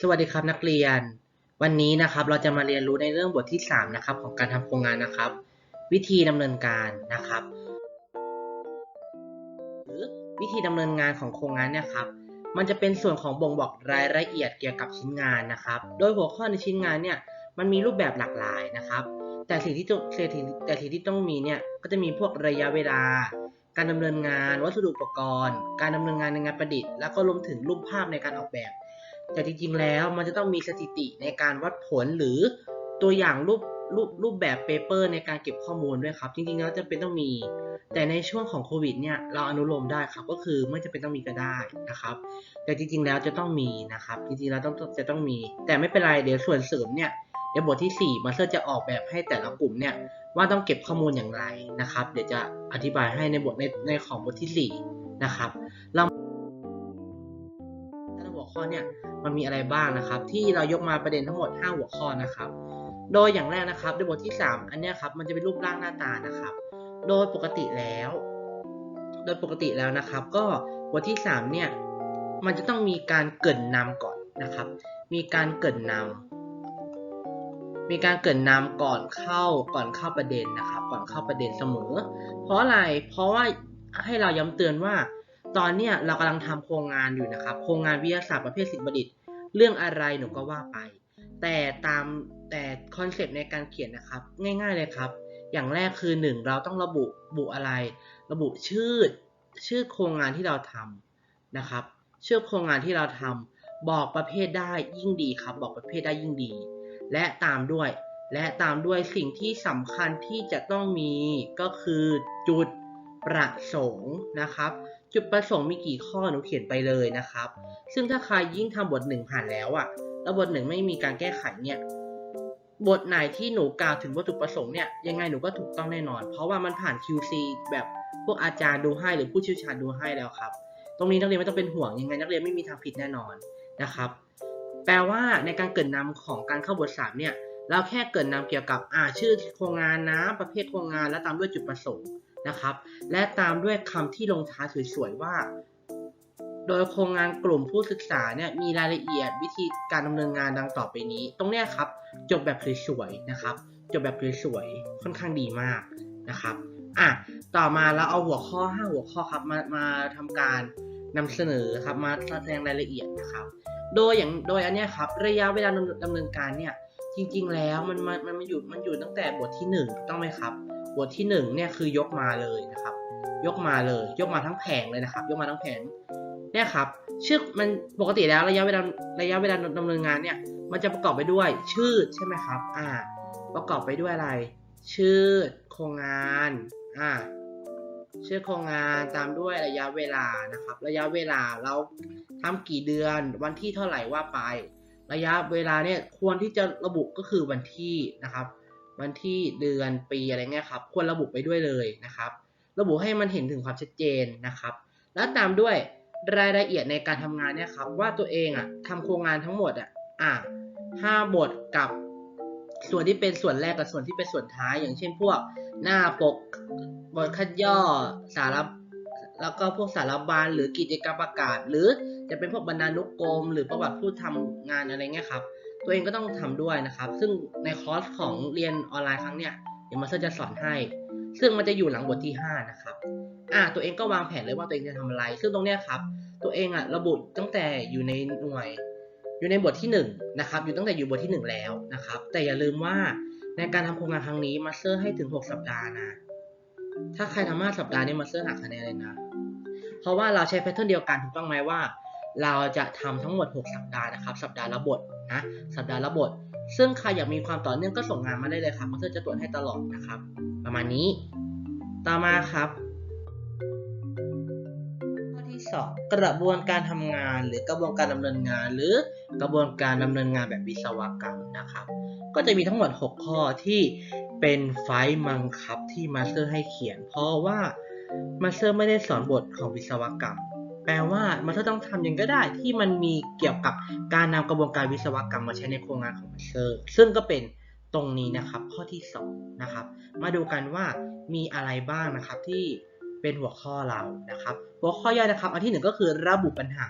สวัสดีครับนักเรียน วันนี้นะครับเราจะมาเรียนรู้ในเรื่องบทที่ 3 นะครับ ของการทำโครงงานนะครับ วิธีดำเนินการนะครับหรือวิธีดำเนินงานของโครงงานเนี่ยครับมันจะเป็นส่วนของบ่งบอกรายละเอียดเกี่ยวกับชิ้นงานนะครับ โดยหัวข้อในชิ้นงานเนี่ยมันมีรูปแบบหลากหลายนะครับ แต่สิ่งที่ต้องแต่สิ่งแต่สิ่งที่ต้องมีเนี่ยก็จะมีพวกระยะเวลา การดำเนินงาน วัสดุอุปกรณ์ การดำเนินงานในงานประดิษฐ์แล้วก็รวมถึงรูปภาพในการออกแบบ แต่จริงๆแล้วมันจะต้องมีสถิติในการวัดผลหรือตัวอย่างรูปรูปรูปแบบเปเปอร์ในการเก็บข้อมูลด้วยครับ จริงๆแล้วจะเป็นต้องมี แต่ในช่วงของโควิดเนี่ยเราอนุโลมได้ครับก็คือไม่จำเป็นต้องมีก็ได้นะครับ แต่จริงๆแล้วจะต้องมีนะครับ จริงๆแล้วต้องจะต้องมี แต่ไม่เป็นไรเดี๋ยวส่วนเสริมเนี่ยเดี๋ยวบทที่ 4 มาสเตอร์จะออกแบบให้แต่ละกลุ่มเนี่ยว่าต้องเก็บข้อมูลอย่างไรนะครับ เดี๋ยวจะอธิบายให้ในบทในในของบทที่ 4 นะครับเรา ข้อเนี่ยมันมีอะไรบ้างนะครับ ที่เรายกมาประเด็นทั้งหมด 5 หัวข้อนะครับ โดยอย่างแรกนะครับในบทที่ 3 อันเนี้ยครับมันจะเป็นรูปร่างหน้าตานะครับ โดยปกติแล้ว โดยปกติแล้วนะครับ ก็บทที่ 3 เนี่ยมันจะต้องมีการเกรินนำก่อนนะครับ มีการเกรินนำมีการเกรินนำก่อนเข้าก่อนเข้าประเด็นนะครับ ก่อนเข้าประเด็นเสมอ เพราะอะไรเพราะว่าให้เราย้ำเตือนว่า ตอนเนี้ยเรากำลังทำโครงงานอยู่นะครับ โครงงานวิทยาศาสตร์ประเภทศิลปประดิษฐ์ เรื่องอะไรหนูก็ว่าไป แต่ตามแต่คอนเซปต์ในการเขียนนะครับ ง่าย ๆเลยครับ อย่างแรกคือ 1 เราต้องระบุบุอะไร ระบุชื่อชื่อโครงงานที่เราทำนะครับ ชื่อโครงงานที่เราทำบอกประเภทได้ยิ่งดีครับ บอกประเภทได้ยิ่งดี และตามด้วย และตามด้วยสิ่งที่สำคัญที่จะต้องมีก็คือจุดประสงค์นะครับ จุดประสงค์มีกี่ข้อหนูเขียนไปเลยนะครับ ซึ่งถ้าใครยิ่งทำบทหนึ่งผ่านแล้วอะแล้วบทหนึ่งไม่มีการแก้ไขเนี่ยบทไหนที่หนูกล่าวถึงวัตถุประสงค์เนี่ยยังไงหนูก็ถูกต้องแน่นอน เพราะว่ามันผ่าน QC แบบพวกอาจารย์ดูให้หรือผู้เชี่ยวชาญดูให้แล้วครับ ตรงนี้นักเรียนไม่ต้องเป็นห่วงยังไงนักเรียนไม่มีทางผิดแน่นอนนะครับ แปลว่าในการเกรินนำของการเข้าบทสามเนี่ยเราแค่เกรินนำเกี่ยวกับอ่าชื่อโครงงานนะประเภทโครงงาน และตามด้วยจุดประสงค์ นะครับ และตามด้วยคำที่ลงท้ายสวยๆว่า โดยโครงงานกลุ่มผู้ศึกษาเนี่ยมีรายละเอียดวิธีการดำเนินงานดังต่อไปนี้ ตรงเนี้ยครับ จบแบบสวยๆนะครับ จบแบบสวยๆค่อนข้างดีมากนะครับอะต่อมาเราเอาหัวข้อ 5 หัวข้อครับมามาทำการนำเสนอครับมาแสดงรายละเอียดนะครับ โดยอย่างโดยอันเนี้ยครับระยะเวลาดำเนินการเนี่ยจริงๆแล้วมันมันมันอยู่มันอยู่ตั้งแต่บทที่1ถูกต้องไหมครับ บทที่1เนี่ยคือยกมาเลยนะครับ ยกมาเลย ยกมาทั้งแผงเลยนะครับ ยกมาทั้งแผงเนี่ยครับชื่อมันปกติแล้วระยะเวลาระยะเวลาดำเนินงานเนี่ยมันจะประกอบไปด้วยชื่อใช่ไหมครับ อ่า ประกอบไปด้วยอะไร ชื่อโครงงาน อ่า ชื่อโครงงานตามด้วยระยะเวลานะครับ ระยะเวลาเราทำกี่เดือนวันที่เท่าไหร่ว่าไป ระยะเวลาเนี่ยควรที่จะระบุก็คือวันที่นะครับ วันที่เดือนปีอะไรเงี้ยครับควรระบุไปด้วยเลยนะครับ ระบุให้มันเห็นถึงความชัดเจนนะครับ แล้วตามด้วยรายละเอียดในการทำงานเนี่ยครับว่าตัวเองอะทำโครงงานทั้งหมดอะอะห้าบทกับส่วนที่เป็นส่วนแรกกับส่วนที่เป็นส่วนท้าย อย่างเช่นพวกหน้าปกบทคัดย่อสารแล้วก็พวกสารบัญหรือกิจกรรมประกาศ หรือจะเป็นพวกบรรณานุกรม หรือประวัติผู้ทำงานอะไรเงี้ยครับ ตัวเองก็ต้องทำด้วยนะครับ ซึ่งในคอร์สของเรียนออนไลน์ครั้งเนี้ยเดี๋ยวมาสเตอร์จะสอนให้ ซึ่งมันจะอยู่หลังบทที่ 5 นะครับอ่าตัวเองก็วางแผนเลยว่าตัวเองจะทำอะไร ซึ่งตรงเนี้ยครับ ตัวเองอะระบุตั้งแต่อยู่ในหน่วย อยู่ในบทที่1นะครับ อยู่ตั้งแต่อยู่บทที่ 1 แล้วนะครับ แต่อย่าลืมว่าในการทำโครงงานครั้งนี้มาสเตอร์ให้ถึง 6 สัปดาห์นะ ถ้าใครทำห้าสัปดาห์นี่มาสเตอร์หักคะแนนเลยนะ เพราะว่าเราใช้แพทเทิร์นเดียวกันถูกต้องไหมว่า เราจะทำทั้งหมด 6 สัปดาห์นะครับ สัปดาห์ละบทนะ สัปดาห์ละบท ซึ่งใครอยากมีความต่อเนื่องก็ส่งงานมาได้เลยครับมาสเตอร์จะตรวจให้ตลอดนะครับ ประมาณนี้ ต่อมาครับ ข้อที่ 2 กระบวนการทำงาน หรือกระบวนการดำเนินงาน หรือกระบวนการดำเนินงานแบบวิศวกรรมนะครับ ก็จะมีทั้งหมด 6 ข้อที่เป็นไฟล์บังคับที่มาสเตอร์ให้เขียน เพราะว่ามาสเตอร์ไม่ได้สอนบทของวิศวกรรม แปลว่ามาสเตอร์ต้องทำยังก็ได้ที่มันมีเกี่ยวกับการนำกระบวนการวิศวกรรมมาใช้ในโครงงานของมาสเตอร์ซึ่งก็เป็นตรงนี้นะครับข้อที่2นะครับมาดูกันว่ามีอะไรบ้างนะครับที่เป็นหัวข้อเรานะครับ หัวข้อย่อยนะครับ อันที่หนึ่งก็คือระบุปัญหา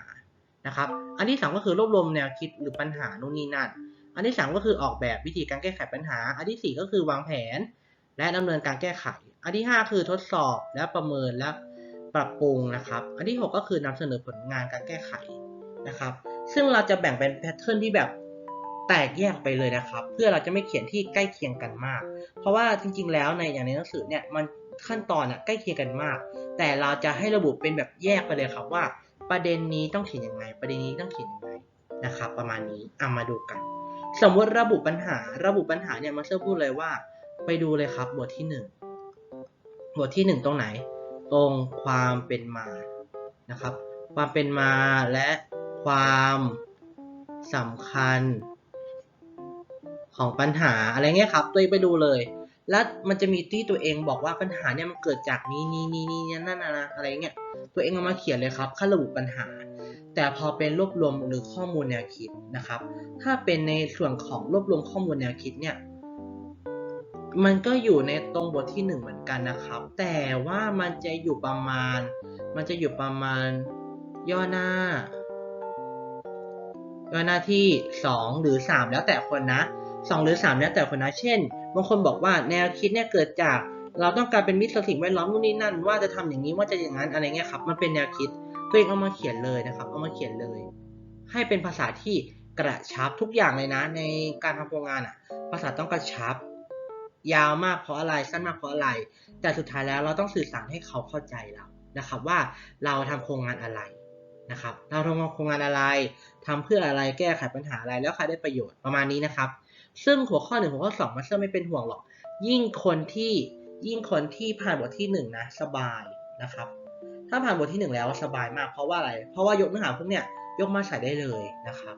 นะครับ อันที่สองก็คือรวบรวมแนวคิดหรือปัญหานู่นนี่นั่น อันที่สามก็คือออกแบบวิธีการแก้ไขปัญหา อันที่สี่ก็คือวางแผน และดำเนินการแก้ไข อันที่ห้าคือทดสอบและประเมินและ ปรับปรุงนะครับ อันที่หกก็คือนำเสนอผลงานการแก้ไขนะครับ ซึ่งเราจะแบ่งเป็นแพทเทิร์นที่แบบแตกแยกไปเลยนะครับ เพื่อเราจะไม่เขียนที่ใกล้เคียงกันมาก เพราะว่าจริง ๆ แล้วในอย่างในหนังสือเนี่ยมันขั้นตอนอะใกล้เคียงกันมาก แต่เราจะให้ระบุเป็นแบบแยกไปเลยครับว่า ประเด็นนี้ต้องเขียนยังไง ประเด็นนี้ต้องเขียนยังไงนะครับ ประมาณนี้เอามาดูกัน สมมติระบุปัญหา ระบุปัญหาเนี่ยมาสเตอร์พูดเลยว่า ไปดูเลยครับบทที่หนึ่งบทที่หนึ่งตรงไหน ตรงความเป็นมานะครับ ความเป็นมาและความสำคัญ ของปัญหาอะไรเงี้ยครับตัวเองไปดูเลย แล้วมันจะมีที่ตัวเองบอกว่าปัญหาเนี่ยมันเกิดจากนี้นี้นี้นี้นั่นนะนะอะไรเงี้ยตัวเองเอามาเขียนเลยครับขั้นระบุปัญหา แต่พอเป็นรวบรวมหรือข้อมูลแนวคิดนะครับ ถ้าเป็นในส่วนของรวบรวมข้อมูลแนวคิดเนี่ย มันก็อยู่ในตรงบทที่หนึ่งเหมือนกันนะครับ แต่ว่ามันจะอยู่ประมาณ มันจะอยู่ประมาณย่อหน้า ย่อหน้าที่สองหรือสามแล้วแต่คนนะสองหรือสามแล้วแต่คนนะ เช่น บางคนบอกว่าแนวคิดเนี่ยเกิดจาก เราต้องการเป็นมิตรต่อสิ่งแวดล้อมนู่นนี่นั่น ว่าจะทำอย่างนี้ว่าจะอย่างนั้นอะไรเงี้ยครับ มันเป็นแนวคิดตัวเองเอามาเขียนเลยนะครับ เอามาเขียนเลย ให้เป็นภาษาที่กระชับทุกอย่างเลยนะ ในการทำโครงงานอะ ภาษาต้องกระชับ ยาวมากเพราะอะไรสั้นมากเพราะอะไร แต่สุดท้ายแล้วเราต้องสื่อสารให้เขาเข้าใจเรานะครับ ว่าเราทำโครงงานอะไรนะครับ เราทำโครงงานอะไรทำเพื่ออะไรแก้ไขปัญหาอะไรแล้วใครได้ประโยชน์ประมาณนี้นะครับ ซึ่งหัวข้อหนึ่งหัวข้อสองมาสเตอร์ไม่เป็นห่วงหรอก ยิ่งคนที่ยิ่งคนที่ผ่านบทที่หนึ่งนะสบายนะครับถ้าผ่านบทที่หนึ่งแล้วสบายมากเพราะว่าอะไร เพราะว่ายกเนื้อหาพวกเนี้ยยกมาใส่ได้เลยนะครับ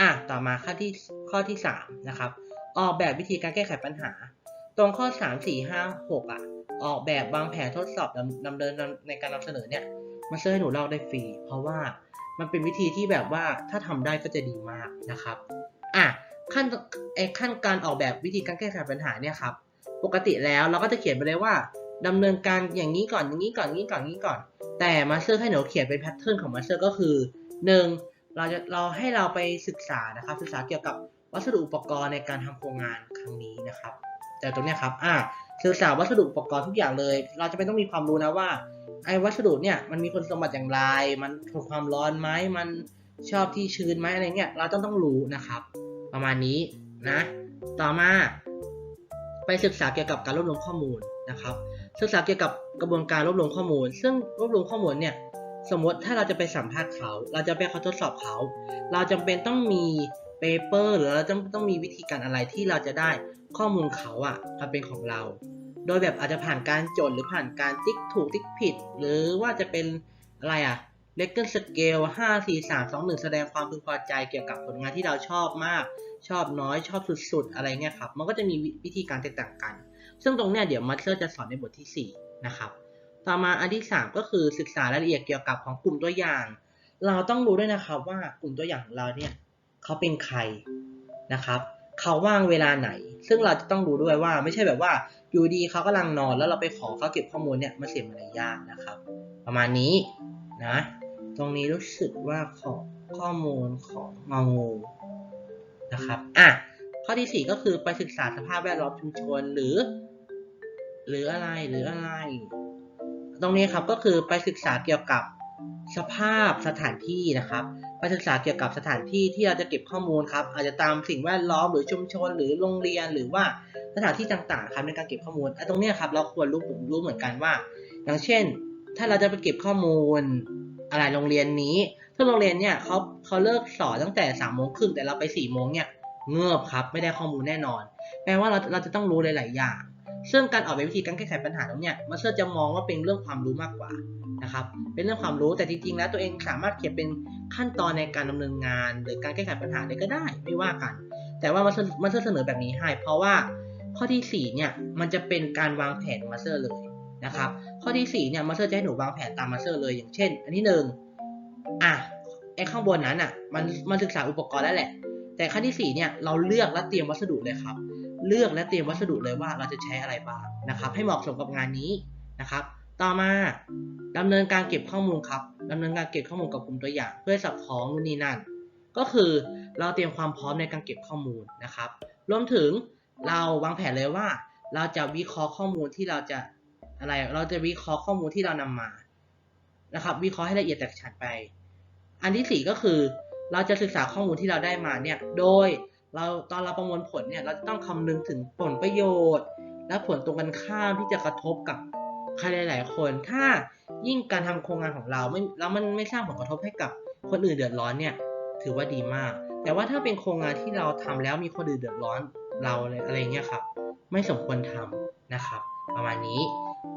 อะต่อมาข้อที่ข้อที่สามนะครับออกแบบวิธีการแก้ไขปัญหา ตรงข้อสามสี่ห้าหกอะ ออกแบบวางแผนทดสอบดำเนินในการนำเสนอเนี่ยมาเซอร์ให้หนูเล่าได้ฟรี เพราะว่ามันเป็นวิธีที่แบบว่าถ้าทำได้ก็จะดีมากนะครับอะขั้นไอขั้นการออกแบบวิธีการแก้ไขปัญหาเนี่ยครับปกติแล้วเราก็จะเขียนไปเลยว่าดำเนินการอย่างนี้ก่อนอย่างนี้ก่อนอย่างนี้ก่อนอย่างนี้ก่อน แต่มาสเตอร์ให้หนูเขียนเป็นแพทเทิร์นของมาสเตอร์ก็คือหนึ่งเราจะเราให้เราไปศึกษานะครับศึกษาเกี่ยวกับวัสดุอุปกรณ์ในการทำโครงงานครั้งนี้นะครับ แต่ตรงเนี้ยครับอ่าศึกษาวัสดุอุปกรณ์ทุกอย่างเลย เราจะไม่ต้องมีความรู้นะว่าไอ้วัสดุเนี่ยมันมีคุณสมบัติอย่างไร มันทนความร้อนไหมมันชอบที่ชื้นไหมอะไรเงี้ยเราต้องต้องรู้นะครับ ประมาณนี้นะ ต่อมาไปศึกษาเกี่ยวกับการรวบรวมข้อมูลนะครับ ศึกษาเกี่ยวกับกระบวนการรวบรวมข้อมูล ซึ่งรวบรวมข้อมูลเนี่ยสมมติถ้าเราจะไปสัมภาษณ์เขา เราจะไปเขาทดสอบเขา เราจำเป็นต้องมีเปเปอร์หรือเราต้องต้องมีวิธีการอะไรที่เราจะได้ ข้อมูลเขาอะมาเป็นของเรา โดยแบบอาจจะผ่านการจดหรือผ่านการติ๊กถูกติ๊กผิด หรือว่าจะเป็นอะไรอะเลกเกอร์สเกลห้าสี่สามสองหนึ่งแสดงความพึงพอใจเกี่ยวกับผลงานที่เราชอบมาก ชอบน้อยชอบสุดๆ อะไรเงี้ยครับ มันก็จะมีวิธีการแตกต่างกัน ซึ่งตรงเนี้ยเดี๋ยวมัตเตอร์จะสอนในบทที่ 4 นะครับ ต่อมาอันที่ 3 ก็คือศึกษารายละเอียดเกี่ยวกับของกลุ่มตัวอย่าง เราต้องรู้ด้วยนะครับว่ากลุ่มตัวอย่างของเราเนี่ยเขาเป็นใครนะครับ เขาว่างเวลาไหน ซึ่งเราจะต้องรู้ด้วยว่า ไม่ใช่แบบว่าอยู่ดีเขากำลังนอนแล้วเราไปขอเขาเก็บข้อมูลเนี่ยมาเสียมารยาทนะครับ ประมาณนี้นะ ตรงนี้รู้สึกว่าขอข้อมูลของงองูนะครับอะข้อที่ 4 ก็คือไปศึกษาสภาพแวดล้อมชุมชนหรือ หรืออะไรหรืออะไร ตรงนี้ครับก็คือไปศึกษาเกี่ยวกับสภาพสถานที่นะครับ ไปศึกษาเกี่ยวกับสถานที่ที่เราจะเก็บข้อมูลครับ อาจจะตามสิ่งแวดล้อมหรือชุมชน หรือโรงเรียนหรือว่าสถานที่ต่างๆครับในการเก็บข้อมูลไอ้ตรงนี้ครับเราควรรู้รู้เหมือนกันว่า อย่างเช่น ถ้าเราจะไปเก็บข้อมูล อะไรโรงเรียนนี้ซึ่งโรงเรียนเนี่ยเขาเขาเลิกสอนตั้งแต่สามโมงครึ่งแต่เราไปสี่โมงเนี่ยเงือบครับไม่ได้ข้อมูลแน่นอน แปลว่าเราเราจะต้องรู้หลาย ๆ อย่าง ซึ่งการออกแบบวิธีการแก้ไขปัญหาตรงเนี้ยมาสเตอร์จะมองว่าเป็นเรื่องความรู้มากกว่า นะครับ เป็นเรื่องความรู้แต่จริงๆ แล้วตัวเองสามารถเขียนเป็นขั้นตอนในการดำเนินงาน หรือการแก้ไขปัญหาได้ก็ได้ไม่ว่ากัน แต่ว่ามาสเมาสเตอร์เสนอแบบนี้ให้ เพราะว่าข้อที่4เนี่ยมันจะเป็นการวางแผนมาสเตอร์เลยนะครับข้อที่4เนี่ยมาสเตอร์จะให้หนูวางแผนตามมาสเตอร์เลยอย่างเช่น อันที่หนึ่งอะไอ้ข้างบนนั้นอะมันมันศึกษาอุปกรณ์แล้วแหละ แต่ขั้นที่4เนี่ยเราเลือกและเตรียมวัสดุเลยครับ เลือกและเตรียมวัสดุเลยว่าเราจะใช้อะไรบ้างนะครับ ให้เหมาะสมกับงานนี้นะครับ ต่อมาดำเนินการเก็บข้อมูลครับดำเนินการเก็บข้อมูลกับกลุ่มตัวอย่าง เพื่อสับคล้องนู่นนี่นั่น ก็คือเราเตรียมความพร้อมในการเก็บข้อมูลนะครับ รวมถึงเราวางแผนเลยว่า เราจะวิเคราะห์ข้อมูลที่เราจะอะไร เราจะวิเคราะห์ข้อมูลที่เรานำมานะครับ วิเคราะห์ให้ละเอียดแตกฉานไป อันที่สี่ก็คือ เราจะศึกษาข้อมูลที่เราได้มาเนี่ย โดยเราตอนเราประมวลผลเนี่ย เราจะต้องคำนึงถึงผลประโยชน์ และผลตรงกันข้ามที่จะกระทบกับ ใครหลาย ๆ คนถ้ายิ่งการทำโครงงานของเราไม่แล้วมันไม่สร้างผลกระทบให้กับคนอื่นเดือดร้อนเนี่ยถือว่าดีมาก แต่ว่าถ้าเป็นโครงงานที่เราทำแล้วมีคนอื่นเดือดร้อนเราอะไรเงี้ยครับ ไม่สมควรทำนะครับ ประมาณนี้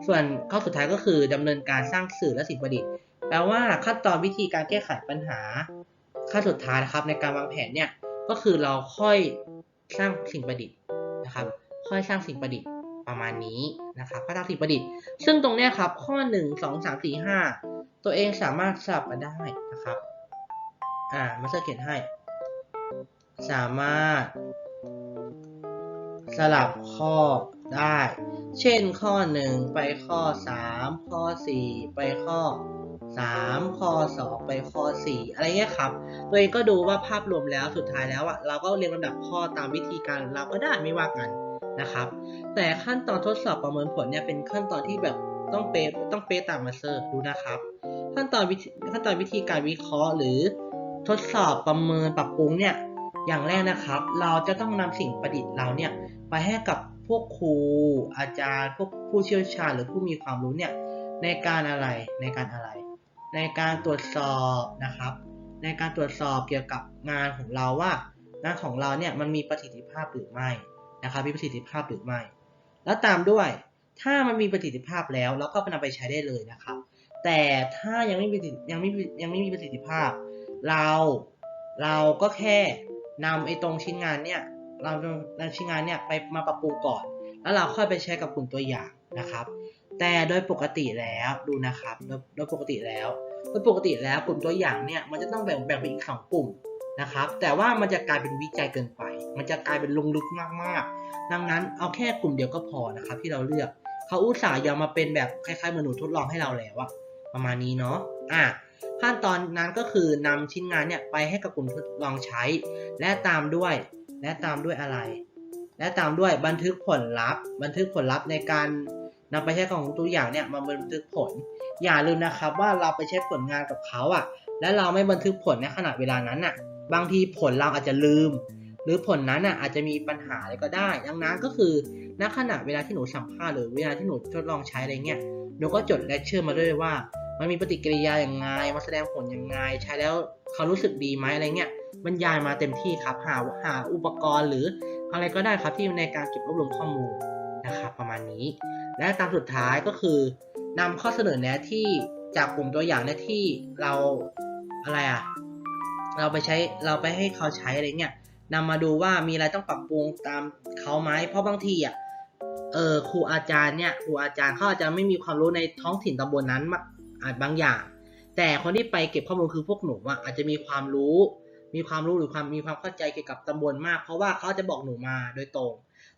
ส่วนข้อสุดท้ายก็คือดำเนินการสร้างสื่อและสิ่งประดิษฐ์แปลว่าขั้นตอนวิธีการแก้ไขปัญหาขั้นสุดท้ายนะครับในการวางแผนเนี่ยก็คือเราค่อยสร้างสิ่งประดิษฐ์นะครับ ค่อยสร้างสิ่งประดิษฐ์ ประมาณนี้นะครับค่อยสร้างสิ่งประดิษฐ์ ซึ่งตรงเนี้ยครับข้อ 1 2 3 4 5 ตัวเองสามารถสลับกันได้นะครับอ่ามาสเก็ตให้ สามารถ สลับข้อได้ เช่นข้อ 1 ไปข้อ 3 ข้อ 4 ไปข้อ 3 ข้อ 2 ไปข้อ 4 อะไรเงี้ยครับ ตัวเองก็ดูว่าภาพรวมแล้วสุดท้ายแล้วอะเราก็เรียงลำดับข้อตามวิธีการเราก็ได้ไม่ว่ากัน นะครับ แต่ขั้นตอนทดสอบประเมินผลเนี่ยเป็นขั้นตอนที่แบบต้องเป๊ะต้องเป๊ะตามมาสเตอร์ดูนะครับ ขั้นตอนวิธีขั้นตอนวิธีการวิเคราะห์หรือทดสอบประเมินปรับปรุงเนี่ยอย่างแรกนะครับ เราจะต้องนำสิ่งประดิษฐ์เราเนี่ยไปให้กับพวกครูอาจารย์ พวกผู้เชี่ยวชาญหรือผู้มีความรู้เนี่ยในการอะไรในการอะไร ในการตรวจสอบนะครับ ในการตรวจสอบเกี่ยวกับงานของเราว่างานของเราเนี่ยมันมีประสิทธิภาพหรือไม่ นะครับมีประสิทธิภาพหรือไม่ แล้วตามด้วยถ้ามันมีประสิทธิภาพแล้วเราก็นำไปใช้ได้เลยนะครับ แต่ถ้ายังไม่มียังไม่ยังไม่มีประสิทธิภาพ เราเราก็แค่นำไอ้ตรงชิ้นงานเนี่ยเรานำชิ้นงานเนี่ยไปมาปรับปรุงก่อน แล้วเราค่อยไปใช้กับกลุ่มตัวอย่างนะครับ แต่โดยปกติแล้วดูนะครับโดยปกติแล้วโดยปกติแล้วกลุ่มตัวอย่างเนี่ยมันจะต้องแบ่งแบ่งเป็นอีกสองกลุ่มนะครับ แต่ว่ามันจะกลายเป็นวิจัยเกินไป มันจะกลายเป็นลงลึกมากๆ ดังนั้นเอาแค่กลุ่มเดียวก็พอนะครับที่เราเลือก เขาอุตส่าห์ยอมมาเป็นแบบคล้ายๆเมือนหนูทดลองให้เราแล้วอะประมาณนี้เนาะ อะขั้นตอนนั้นก็คือนำชิ้นงานเนี่ยไปให้กับกลุ่มทดลองใช้ และตามด้วย และตามด้วยอะไร และตามด้วยบันทึกผลลัพธ์ บันทึกผลลัพธ์ในการนำไปใช้ของตัวอย่างเนี่ยมาบันทึกผล อย่าลืมนะครับว่าเราไปใช้ผลงานกับเขาอะและเราไม่บันทึกผลในขณะเวลานั้นอะบางทีผลเราอาจจะลืม หรือผลนั้นอะอาจจะมีปัญหาอะไรก็ได้ ดังนั้นก็คือณขณะเวลาที่หนูสัมภาษณ์หรือเวลาที่หนูทดลองใช้อะไรเงี้ยหนูก็จดเลคเชอร์มาด้วยว่า มันมีปฏิกิริยาอย่างไงมาแสดงผลอยังไง ใช้แล้วเขารู้สึกดีไหมอะไรเงี้ยบรรยายมาเต็มที่ครับหาหาอุปกรณ์หรืออะไรก็ได้ครับที่ในการเก็บรวบรวมข้อมูลนะครับประมาณนี้ และตามสุดท้ายก็คือนำข้อเสนอแนะที่จากกลุ่มตัวอย่างเนี่ยที่เราอะไรอะเราไปใช้เราไปให้เขาใช้อะไรเงี้ย นำมาดูว่ามีอะไรต้องปรับปรุงตามเขาไหมเพราะบางทีอะเออครูอาจารย์เนี่ยครูอาจารย์เขาอาจจะไม่มีความรู้ในท้องถิ่นตำบลนั้นมากอาจบางอย่าง แต่คนที่ไปเก็บข้อมูลคือพวกหนูอะอาจจะมีความรู้ มีความรู้หรือความมีความเข้าใจเกี่ยวกับตำบลมาก เพราะว่าเขาจะบอกหนูมาโดยตรง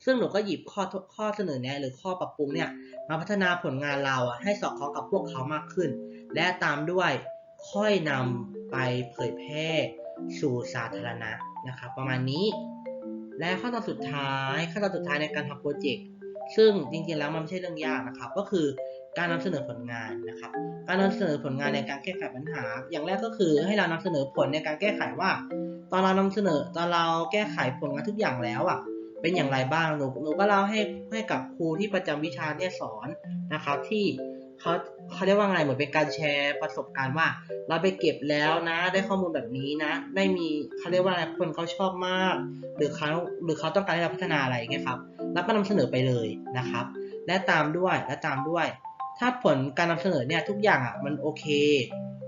ซึ่งหนูก็หยิบข้อข้อเสนอแนะหรือข้อปรับปรุงเนี่ยมาพัฒนาผลงานเราอะให้สอดคล้องกับพวกเขามากขึ้น และตามด้วยค่อยนำไปเผยแพร่สู่สาธารณะ นะครับ ประมาณนี้ และขั้นตอนสุดท้ายขั้นตอนสุดท้ายในการทำโปรเจกต์ซึ่งจริงๆแล้วมันไม่ใช่เรื่องยากนะครับ ก็คือการนำเสนอผลงานนะครับ การนำเสนอผลงานในการแก้ไขปัญหา อย่างแรกก็คือให้เรานำเสนอผลในการแก้ไขว่า ตอนเรานำเสนอตอนเราแก้ไขผลงานทุกอย่างแล้วอะเป็นอย่างไรบ้างหนูหนูก็เล่าให้ให้กับครูที่ประจำวิชาเนี่ยสอนนะครับ ที่เขา เขาเรียกว่าไงเหมือนเป็นการแชร์ประสบการณ์ว่า เราไปเก็บแล้วนะ ได้ข้อมูลแบบนี้นะไม่มีเขาเรียกว่าอะไรคนเขาชอบมาก หรือเขาหรือเขาต้องการให้เราพัฒนาอะไรเงี้ยครับแล้วก็นำเสนอไปเลยนะครับ และตามด้วยและตามด้วย ถ้าผลการนำเสนอเนี่ยทุกอย่างอะมันโอเค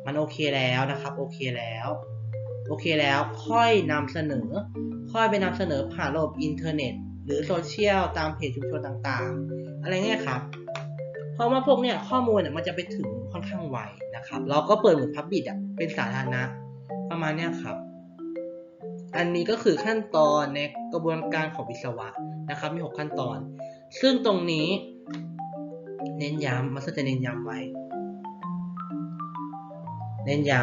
มันโอเคแล้วนะครับโอเคแล้วโอเคแล้วค่อยนำเสนอ ค่อยไปนำเสนอผ่านระบบอินเทอร์เน็ต หรือโซเชียลตามเพจชุมชนต่างๆ อะไรเงี้ยครับ เพราะว่าพวกเนี่ยข้อมูลเนี่ยมันจะไปถึงค่อนข้างไวนะครับ เราก็เปิดเหมือนพับบิดอะเป็นสาธารณะประมาณเนี้ยครับ อันนี้ก็คือขั้นตอนในกระบวนการของวิศวะนะครับมี 6 ขั้นตอน ซึ่งตรงนี้ เน้นย้ำมาสจะเน้นย้ำไว้ เน้นย้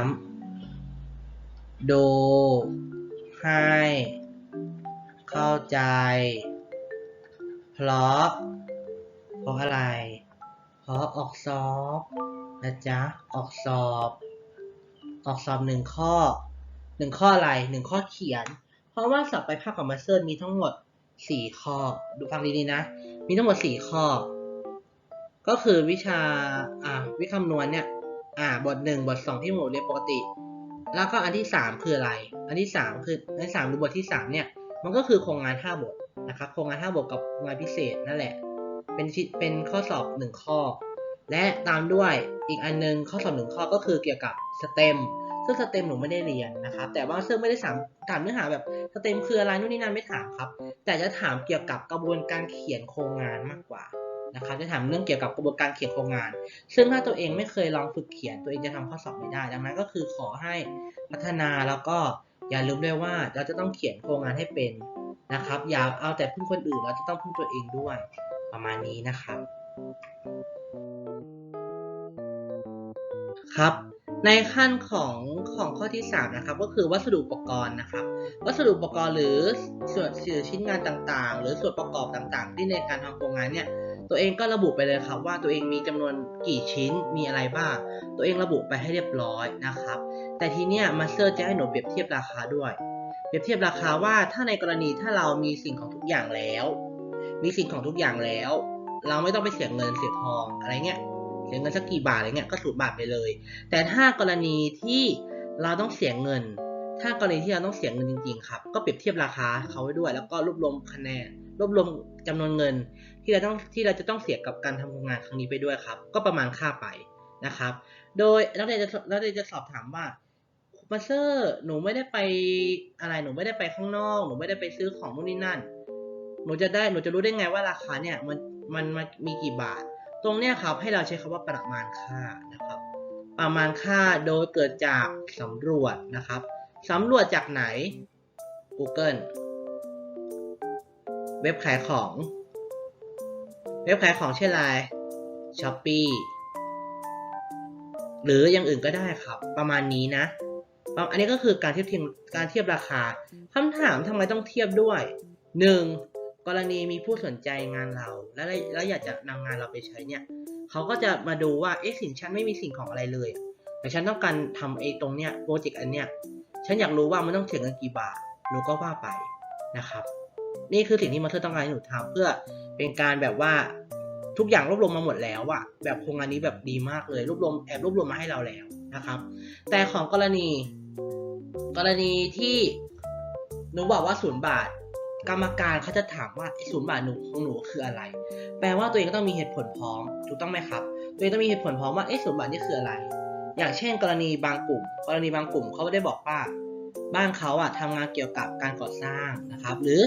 ำดูให้เข้าใจ เพราะเพราะอะไร เพราะออกสอบนะจ๊ะ ออกสอบ ออกสอบหนึ่งข้อหนึ่งข้ออะไรหนึ่งข้อเขียน เพราะว่าสอบไปภาคของมาสเตอร์มีทั้งหมดสี่ข้อ ดูฟังดีๆนะ มีทั้งหมดสี่ข้อ ก็คือวิชาอ่าวิคำนวณเนี่ยอ่าบทหนึ่งบทสองที่หมูเรียนปกติ แล้วก็อันที่สามคืออะไร อันที่สามคืออันที่สามหรือบทที่สามเนี่ยมันก็คือโครงงานห้าบทนะครับโครงงานห้าบทกับโครงงานพิเศษนั่นแหละ เป็นชิเป็นข้อสอบหนึ่งข้อ และตามด้วยอีกอันนึงข้อสอบหนึ่งข้อก็คือเกี่ยวกับสเต็มซึ่งสเต็มหนูไม่ได้เรียนนะครับ แต่ว่าซึ่งไม่ได้ถามถามเนื้อหาแบบสเต็มคืออะไรนู่นนี่นั่นไม่ถามครับ แต่จะถามเกี่ยวกับกระบวนการเขียนโครงงานมากกว่านะครับจะถามเรื่องเกี่ยวกับกระบวนการเขียนโครงงาน ซึ่งถ้าตัวเองไม่เคยลองฝึกเขียนตัวเองจะทำข้อสอบไม่ได้ ดังนั้นก็คือขอให้พัฒนาแล้วก็อย่าลืมด้วยว่าเราจะต้องเขียนโครงงานให้เป็นนะครับ อย่าเอาแต่พึ่งคนอื่นเราจะต้องพึ่งตัวเองด้วย ประมาณนี้นะครับ ครับในขั้นของของข้อที่ 3 นะครับ ก็คือวัสดุอุปกรณ์นะครับ วัสดุอุปกรณ์หรือส่วนสื่อชิ้นงานต่างๆ หรือส่วนประกอบต่างๆ ที่ในการทำโครงงานเนี่ยตัวเองก็ระบุไปเลยครับว่าตัวเองมีจำนวนกี่ชิ้นมีอะไรบ้าง ตัวเองระบุไปให้เรียบร้อยนะครับ แต่ทีเนี้ยมาสเตอร์จะให้หนูเปรียบเทียบราคาด้วย เปรียบเทียบราคาว่าถ้าในกรณีถ้าเรามีสิ่งของทุกอย่างแล้ว มีสิ่งของทุกอย่างแล้ว เราไม่ต้องไปเสียเงินเสียทองอะไรเงี้ยเสียเงินสักกี่บาทอะไรเงี้ยก็สูญบาทไปเลย แต่ถ้ากรณีที่เราต้องเสียเงิน ถ้ากรณีที่เราต้องเสียเงินจริง ๆ ครับ ก็เปรียบเทียบราคาเขาไว้ด้วย แล้วก็รวบรวมคะแนนรวบรวมจำนวนเงิน ที่เราต้องที่เราจะต้องเสียกับการทำโครงงานครั้งนี้ไปด้วยครับ ก็ประมาณค่าไปนะครับ โดยนักเรียนจะนักเรียนจะสอบถามว่ามาเตอร์หนูไม่ได้ไปอะไรหนูไม่ได้ไปข้างนอก หนูไม่ได้ไปซื้อของนู่นนี่นั่น หนูจะได้หนูจะรู้ได้ไงว่าราคาเนี่ยมันมันมันมีกี่บาท ตรงเนี้ยครับให้เราใช้คำว่าประมาณค่านะครับ ประมาณค่าโดยเกิดจากสำรวจนะครับสำรวจจากไหน Google เว็บขายของ เว็บขายของเช่นไร Shopee หรืออย่างอื่นก็ได้ครับ ประมาณนี้นะ อันนี้ก็คือการเทียบเทียมการเทียบราคาคำถามทำไมต้องเทียบด้วย 1. กรณีมีผู้สนใจงานเราแล้วแล้วอยากจะนำงานเราไปใช้เนี่ยเขาก็จะมาดูว่าเอ๊ะสินฉันไม่มีสิ่งของอะไรเลย แต่ฉันต้องการทำไอ้ตรงเนี้ยโปรเจกต์อันเนี้ยฉันอยากรู้ว่ามันต้องเสียเงินกี่บาทหนูก็ว่าไปนะครับ นี่คือสิ่งที่มาเธอต้องการให้หนูทำเพื่อเป็นการแบบว่าทุกอย่างรวบรวมมาหมดแล้วอะแบบโครงงานนี้แบบดีมากเลยรวบรวมแอบรวบรวมมาให้เราแล้วนะครับ แต่ของกรณี กรณีที่หนูบอกว่าศูนย์บาท กรรมการเขาจะถามว่าศูนย์บาทหนูของหนูคืออะไร แปลว่าตัวเองก็ต้องมีเหตุผลพร้อม ถูกต้องไหมครับ ตัวเองต้องมีเหตุผลพร้อมว่าเอ๊ะศูนย์บาทนี่คืออะไร อย่างเช่น กรณีบางกลุ่ม กรณีบางกลุ่มเขาได้บอกว่า บ้านเขาอะทำงานเกี่ยวกับการก่อสร้างนะครับ หรือ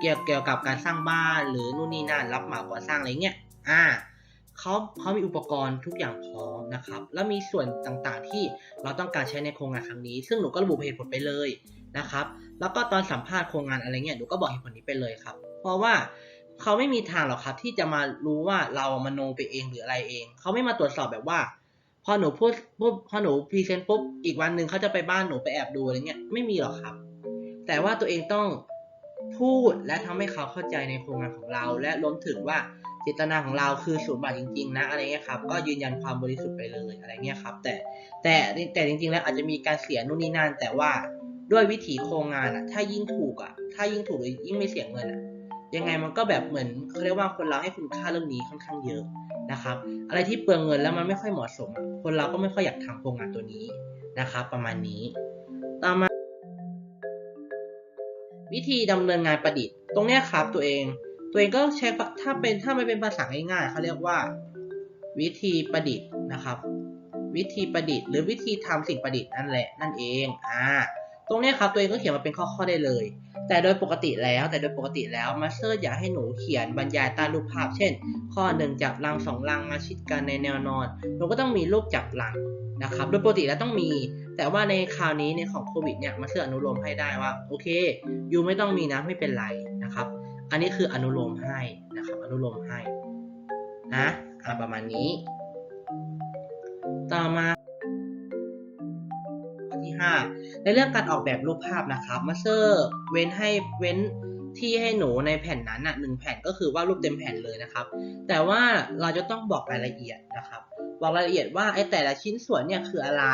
เกี่ยวเกี่ยวกับการสร้างบ้าน หรือนู่นนี่นั่นรับเหมาก่อสร้างอะไรเงี้ย อ่าเขาเขามีอุปกรณ์ทุกอย่างพร้อมนะครับ แล้วมีส่วนต่างๆที่เราต้องการใช้ในโครงงานครั้งนี้ ซึ่งหนูก็ระบุเหตุผลไปเลย นะครับ แล้วก็ตอนสัมภาษณ์โครงงานอะไรเงี้ยหนูก็บอกเหตุผลนี้ไปเลยครับ เพราะว่าเขาไม่มีทางหรอกครับ ที่จะมารู้ว่าเรามโนไปเองหรืออะไรเอง เขาไม่มาตรวจสอบแบบว่า พอหนูพูดปุ๊บพอหนูพรีเซนต์ปุ๊บอีกวันหนึ่งเขาจะไปบ้านหนูไปแอบดูอะไรเงี้ยไม่มีหรอกครับ แต่ว่าตัวเองต้องพูดและทำให้เขาเข้าใจในโครงงานของเรา และรวมถึงว่าเจตนาของเราคือศูนย์บาทจริงๆนะอะไรเงี้ยครับก็ยืนยันความบริสุทธิ์ไปเลยอะไรเงี้ยครับ แต่แต่แต่จริงๆแล้วอาจจะมีการเสียนู่นนี่นั่นแต่ว่า ด้วยวิถีโครงงานอะถ้ายิ่งถูกอะถ้ายิ่งถูกหรือยิ่งไม่เสียเงินอะยังไงมันก็แบบเหมือนเขาเรียกว่าคนเราให้คุณค่าเรื่องนี้ค่อนข้างเยอะนะครับ อะไรที่เปลืองเงินแล้วมันไม่ค่อยเหมาะสม คนเราก็ไม่ค่อยอยากทำโครงงานตัวนี้นะครับ ประมาณนี้ ต่อมา วิธีดำเนินงานประดิษฐ์ ตรงนี้ครับตัวเอง ตัวเองก็ใช้ถ้าเป็นถ้าไม่เป็นภาษาง่ายๆเขาเรียกว่า วิธีประดิษฐ์นะครับ วิธีประดิษฐ์ หรือวิธีทำสิ่งประดิษฐ์นั่นแหละนั่นเองอ่า ตรงนี้ครับตัวเองก็เขียนมาเป็นข้อๆได้เลย แต่โดยปกติแล้วแต่โดยปกติแล้วมาสเตอร์อยากให้หนูเขียนบรรยายใต้รูปภาพ เช่น ข้อหนึ่งจับรังสองรังมาชิดกันในแนวนอนหนูก็ต้องมีรูปจับรังนะครับโดยปกติแล้วต้องมี แต่ว่าในคราวนี้ในของโควิดเนี่ยมาสเตอร์อนุโลมให้ได้ว่าโอเคยูไม่ต้องมีนะไม่เป็นไรนะครับ อันนี้คืออนุโลมให้นะครับอนุโลมให้นะประมาณนี้ ต่อมา 5 ในเรื่องการออกแบบรูปภาพนะครับมาสเตอร์เว้นให้เว้นที่ให้หนูในแผ่นนั้นอะหนึ่งแผ่นก็คือวาดรูปเต็มแผ่นเลยนะครับ แต่ว่าเราจะต้องบอกรายละเอียดนะครับบอกรายละเอียดว่าไอ้แต่ละชิ้นส่วนเนี่ยคืออะไร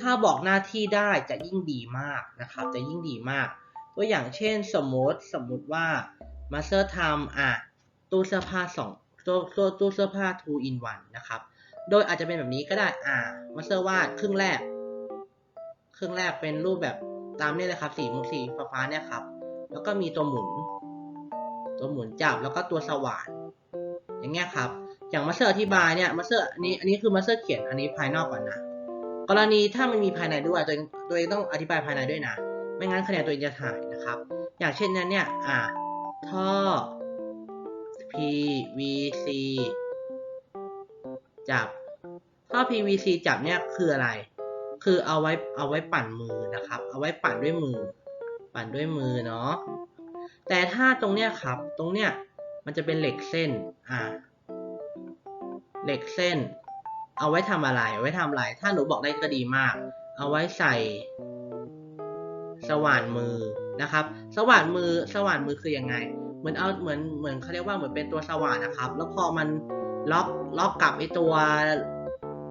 ถ้าบอกหน้าที่ได้จะยิ่งดีมากนะครับ จะยิ่งดีมาก ตัวอย่างเช่นสมมติสมมุติว่ามาสเตอร์ทำอะตู้เสื้อผ้าสองตู้ตู้ตู้เสื้อผ้า two in one นะครับ โดยอาจจะเป็นแบบนี้ก็ได้ อ่า มาสเตอร์วาดครึ่งแรก ครึ่องแรกเป็นรูปแบบตามนี่เลยครับสีมุกสีฟ้าเนี่ยครับ แล้วก็มีตัวหมุน ตัวหมุนจับแล้วก็ตัวสว่านอย่างเงี้ยครับ อย่างมาสเตอร์อธิบายเนี่ยมาสเตอร์อันนี้อันนี้คือมาสเตอร์เขียนอันนี้ภายนอกก่อนนะกรณีถ้ามันมีภายในด้วยตัวเองตัวเองต้องอธิบายภายในด้วยนะ ไม่งั้นคะแนนตัวเองจะถ่ายนะครับ อย่างเช่นนั้นเนี่ยอ่าท่อ PVC จับท่อ PVC จับเนี่ยคืออะไร คือเอาไว้เอาไว้ปั่นมือนะครับ เอาไว้ปั่นด้วยมือ ปั่นด้วยมือเนาะแต่ถ้าตรงเนี้ยครับตรงเนี้ยมันจะเป็นเหล็กเส้นอ่าเหล็กเส้น เอาไว้ทำอะไรเอาไว้ทำอะไร ถ้าหนูบอกได้ก็ดีมาก เอาไว้ใส่ สว่านมือนะครับ สว่านมือสว่านมือคือยังไง เหมือนเอาเหมือนเหมือนเขาเรียกว่าเหมือนเป็นตัวสว่านนะครับ แล้วพอมันล็อกล็อกกับไอตัว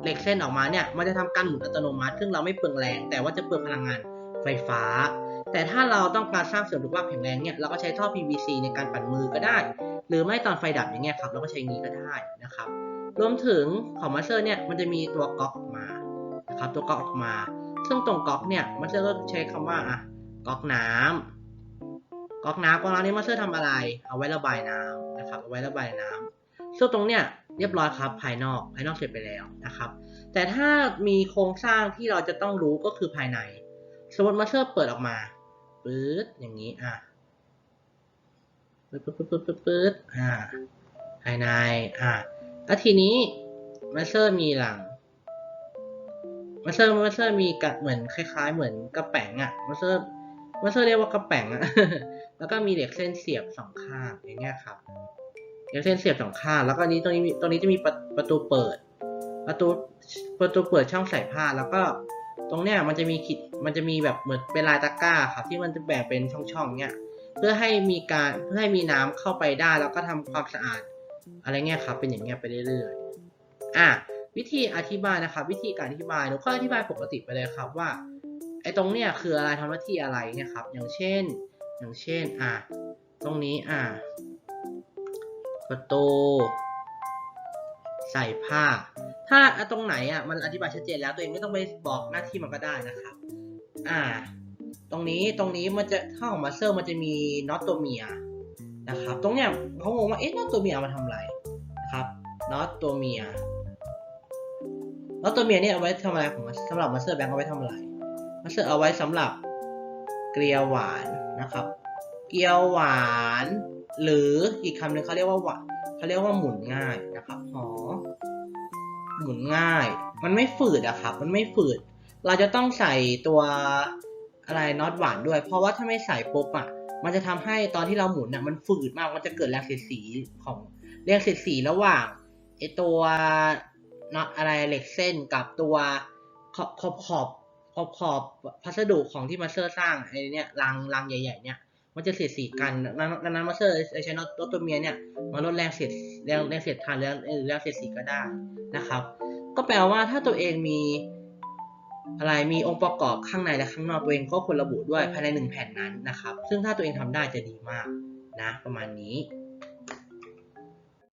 เหล็กเส้นออกมาเนี่ยมันจะทำการหมุนอัตโนมัติ ซึ่งเราไม่เปลืองแรง แต่ว่าจะเปลืองพลังงานไฟฟ้า แต่ถ้าเราต้องการสร้างเสริมสุขภาพแข็งแรงเนี่ยเราก็ใช้ท่อ PVC ในการปั่นมือก็ได้ หรือไม่ตอนไฟดับอย่างเงี้ยครับเราก็ใช้นี้ก็ได้นะครับ รวมถึงของมาสเตอร์เนี่ยมันจะมีตัวก๊อกออกมานะครับตัวก๊อกออกมา ซึ่งตรงก๊อกเนี่ยมาเตอร์ก็ใช้คำว่าอะก๊อกน้ำก๊อกน้ำก๊อกน้ำนี่มาเตอร์ทำอะไร เอาไว้ระบายน้ำนะครับเอาไว้ระบายน้ำซึ่งตรงเนี้ย เรียบร้อยครับภายนอกภายนอกเสร็จไปแล้วนะครับ แต่ถ้ามีโครงสร้างที่เราจะต้องรู้ก็คือภายในสมมติมาเตอร์เปิดออกมาปื๊ดอย่างนี้อะปื๊ดปื๊ดปื๊ดปื๊ดปื๊ดปื๊ดอ่าภายในอะแล้วทีนี้มาเตอร์มีหลังมาเตอร์มาเตอร์มีกะเหมือนคล้ายๆ เหมือนกระแป๋งอะมาเตอร์มาเตอร์เรียกว่ากระแป๋งอะแล้วก็มีเหล็กเส้นเสียบสองข้างอย่างเงี้ยครับ เหล็กเส้นเสียบสองข้างแล้วก็นี้ตรงนี้ตรงนี้จะมีประตูเปิด ประตูประตูเปิดช่องใส่ผ้าแล้วก็ตรงเนี้ยมันจะมีขีดมันจะมีแบบเหมือนเป็นลายตะกร้าครับที่มันจะแบ่งเป็นช่องๆเนี้ยเพื่อให้มีการเพื่อให้มีน้ำเข้าไปได้แล้วก็ทำความสะอาด อะไรเงี้ยครับเป็นอย่างเงี้ยไปเรื่อยๆอะวิธีอธิบายนะครับ วิธีการอธิบายหนูก็อธิบายปกติไปเลยครับว่าไอ้ตรงเนี้ยคืออะไรทำหน้าที่อะไรเนี่ยครับอย่างเช่น อย่างเช่น อะตรงนี้อะ ประตู ใส่ผ้า ถ้าตรงไหนอะมันอธิบายชัดเจนแล้วตัวเองไม่ต้องไปบอกหน้าที่มันก็ได้นะครับ อ่า ตรงนี้ตรงนี้มันจะถ้าของมาสเตอร์มันจะมีน็อตตัวเมียนะครับ ตรงเนี้ยเขางงว่าเอ๊ะน็อตตัวเมียมาทำอะไรนะครับน็อตตัวเมียน็อตตัวเมียเนี่ยเอาไว้ทำอะไรของมันสำหรับมาสเตอร์แบงค์เอาไว้ทำอะไรมาสเตอร์เอาไว้สำหรับเกลียวหวานนะครับ เกลียวหวาน หรืออีกคำหนึ่งเขาเรียกว่าหวานเขาเรียกว่าหมุนง่ายนะครับหอหมุนง่าย มันไม่ฝืดอะครับ มันไม่ฝืด เราจะต้องใส่ตัวอะไรน็อตหวานด้วย เพราะว่าถ้าไม่ใส่ปุ๊บอะมันจะทำให้ตอนที่เราหมุนอะมันฝืดมาก มันจะเกิดแรงเสียดสีของแรงเสียดสีระหว่างไอตัวน็อตอะไรเหล็กเส้นกับตัวขอบขอบขอบขอบขอบพัสดุของที่มาสเตอร์สร้างไอเนี่ยรังรังใหญ่ ๆ เนี่ย มันจะเสียดสีกันดังนั้นดังนั้นมาสเตอร์ใช้นอตตัวเมียเนี่ยมาลดแรงเสียดแรงแรงเสียดทานแรงหรือแรงเสียดสีก็ได้นะครับ ก็แปลว่าถ้าตัวเองมีอะไรมีองค์ประกอบข้างในและข้างนอกตัวเองก็ควรระบุด้วยภายในหนึ่งแผ่นนั้นนะครับ ซึ่งถ้าตัวเองทำได้จะดีมากนะประมาณนี้